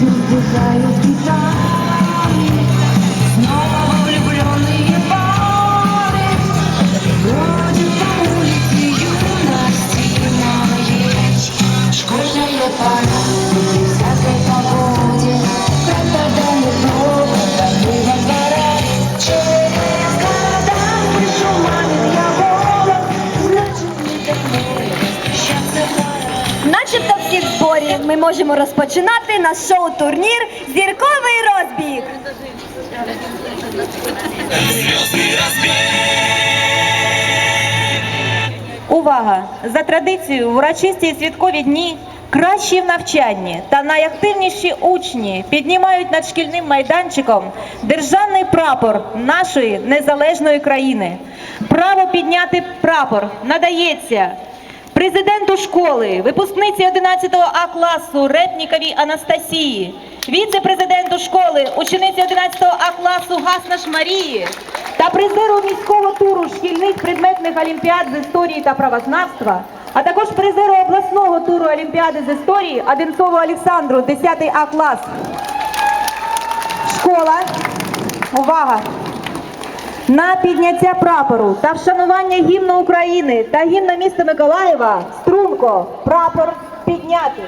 ночі збивають віта. Можемо розпочинати наш шоу-турнір Зірковий розбіг. Увага! За традицією, в урочисті і святкові дні кращі в навчанні та найактивніші учні піднімають над шкільним майданчиком державний прапор нашої незалежної країни. Право підняти прапор надається президенту школи, випускниці 11 А класу Ретніковій Анастасії, віце-президенту школи, учениці 11 А класу Гаснаш Марії та призеру міського туру шкільних предметних олімпіад з історії та правознавства, а також призеру обласного туру олімпіади з історії Одинцову Олександру, 10 А клас. Школа. Увага! На підняття прапору та вшанування гімну України та гімна міста Миколаєва струнко прапор підняти.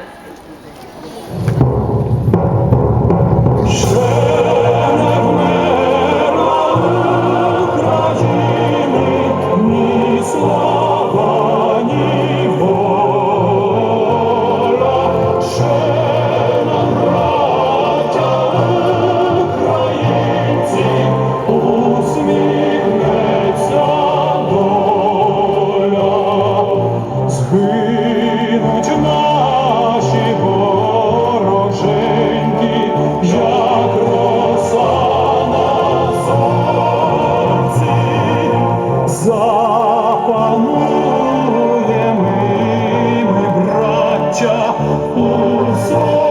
oh so